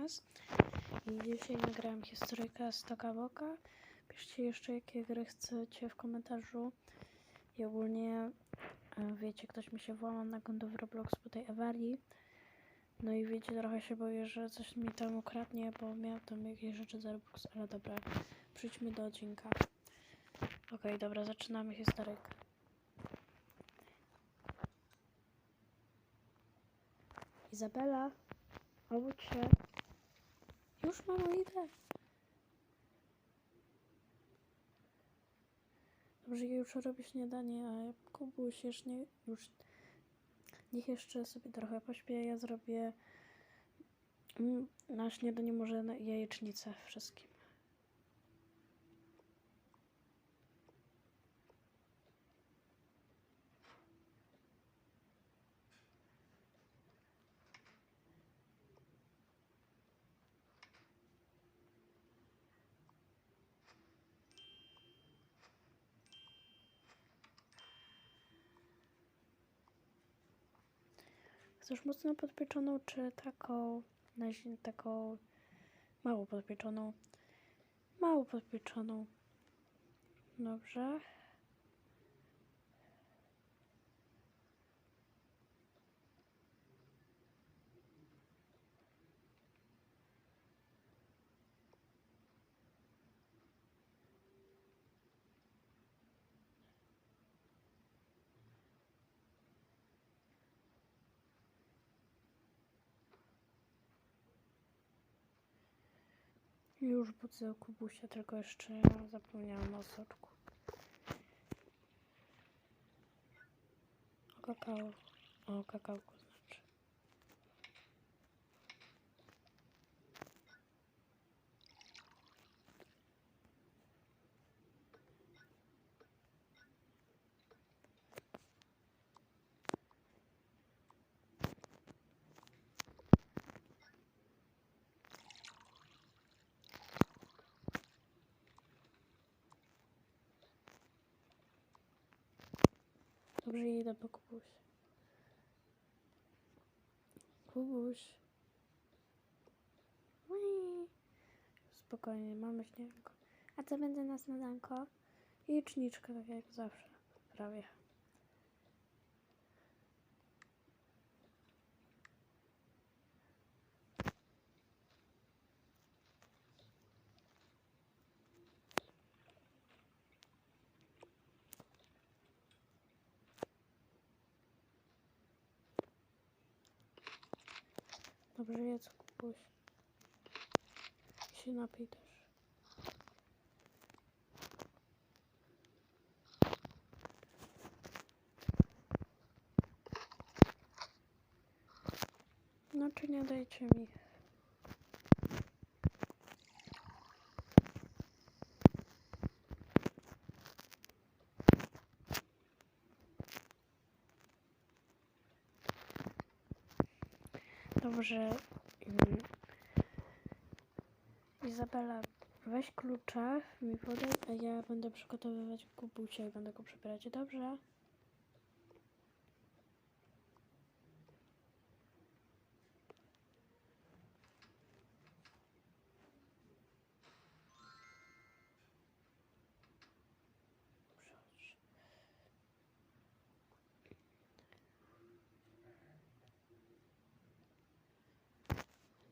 I dzisiaj nagrałem historyjkę z Toka Boka. Piszcie jeszcze jakie gry chcecie w komentarzu i ogólnie e, wiecie, ktoś mi się włamał na konto w Roblox po tej awarii. No i wiecie, trochę się boję, że coś mi tam ukradnie, bo miał tam jakieś rzeczy za Roblox, ale dobra, przejdźmy do odcinka. Okej, dobra, zaczynamy historyjkę. Izabela, obudź się. Już mamo idę. Dobrze, już robię śniadanie, a Kubuś już nie, już niech jeszcze sobie trochę pośpię, ja zrobię mm, na śniadanie może jajecznicę wszystkim. Chcesz mocno podpieczoną, czy taką, taką mało podpieczoną? Mało podpieczoną. Dobrze. Już budzę Kubusia, tylko jeszcze zapomniałam o soczku. O kakao. O kakałku Dobrze, idę po Kubuś. Kubuś. Ui. Spokojnie, mamy śniadanko. A co będzie na śniadanko? Jeczniczka, tak jak zawsze. Prawie. Dobrze, jedz Kubuś. I się napij też. No nie dajcie mi. Dobrze. mm. Izabela, weź klucze, mi podaj, a ja będę przygotowywać kubucia i będę go przebierać. Dobrze?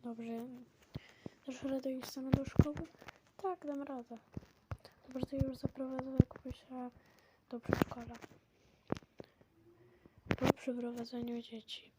Dobrze. Dasz radę iść sama do szkoły? Tak, dam radę. Dobrze, to już zaprowadzę Kubusia do przedszkola. Po przeprowadzeniu dzieci.